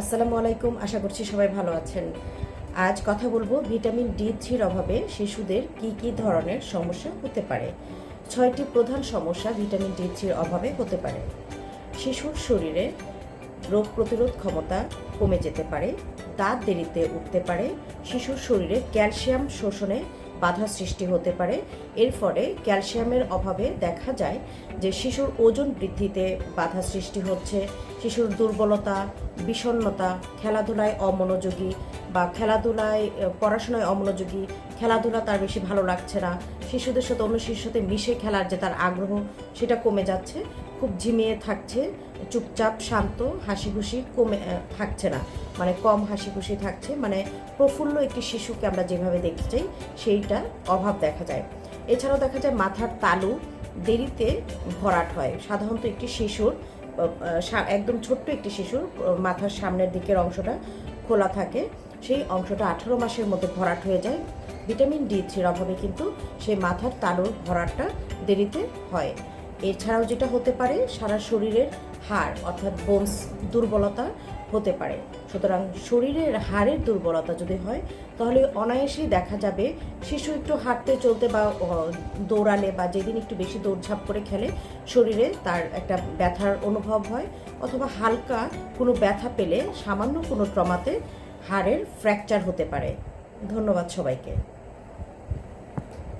আসসালামু আলাইকুম, আশা করছি সবাই ভালো আছেন। আজ কথা বলব ভিটামিন ডি থ্রির অভাবে শিশুদের কি কি ধরনের সমস্যা হতে পারে। ছয়টি প্রধান সমস্যা ভিটামিন ডি থ্রির অভাবে হতে পারে। শিশুর শরীরে রোগ প্রতিরোধ ক্ষমতা কমে যেতে পারে, দাঁত দেরিতে উঠতে পারে, শিশুর শরীরে ক্যালসিয়াম শোষণে বাধা সৃষ্টি হতে পারে। এর ফলে ক্যালসিয়ামের অভাবে দেখা যায় যে শিশুর ওজন বৃদ্ধিতে বাধা সৃষ্টি হচ্ছে। শিশুর দুর্বলতা, বিষণ্ণতা, খেলাধুলায় অমনোযোগী বা খেলাধুলায় পড়াশোনায় অমনোযোগী, খেলাধুলা তার বেশি ভালো লাগছে না। শিশুদের সাথে অন্য শিশুর সাথে মিশে খেলার যে তার আগ্রহ, সেটা কমে যাচ্ছে। খুব ঝিমিয়ে থাকছে, চুপচাপ, শান্ত হাসি খুশি কমে থাকছে না। মানে কম হাসি খুশি থাকছে। মানে প্রফুল্ল একটি শিশুকে আমরা যেভাবে দেখতে চাই, সেইটা অভাব দেখা যায়। এছাড়াও দেখা যায় মাথার তালু দেরিতে ভরাট হয়। সাধারণত একটি শিশুর একদম ছোট্ট একটি শিশুর মাথার সামনের দিকের অংশটা খোলা থাকে। সেই অংশটা আঠারো মাসের মধ্যে ভরাট হয়ে যায়। ভিটামিন ডি থ্রির অভাবে কিন্তু সেই মাথার তালুর ভরাটটা দেরিতে হয়। এছাড়াও যেটা হতে পারে, সারা শরীরের হাড় অর্থাৎ বোনস দুর্বলতা হতে পারে। সুতরাং শরীরের হাড়ের দুর্বলতা যদি হয়, তাহলে অনায়াসেই দেখা যাবে শিশু একটু হাঁটতে চলতে বা দৌড়ালে বা যেদিন একটু বেশি দৌড়ঝাঁপ করে খেলে, শরীরে তার একটা ব্যথার অনুভব হয় অথবা হালকা কোনো ব্যথা পেলে সামান্য কোনো ট্রমাতে হাড়ের ফ্র্যাকচার হতে পারে। ধন্যবাদ সবাইকে।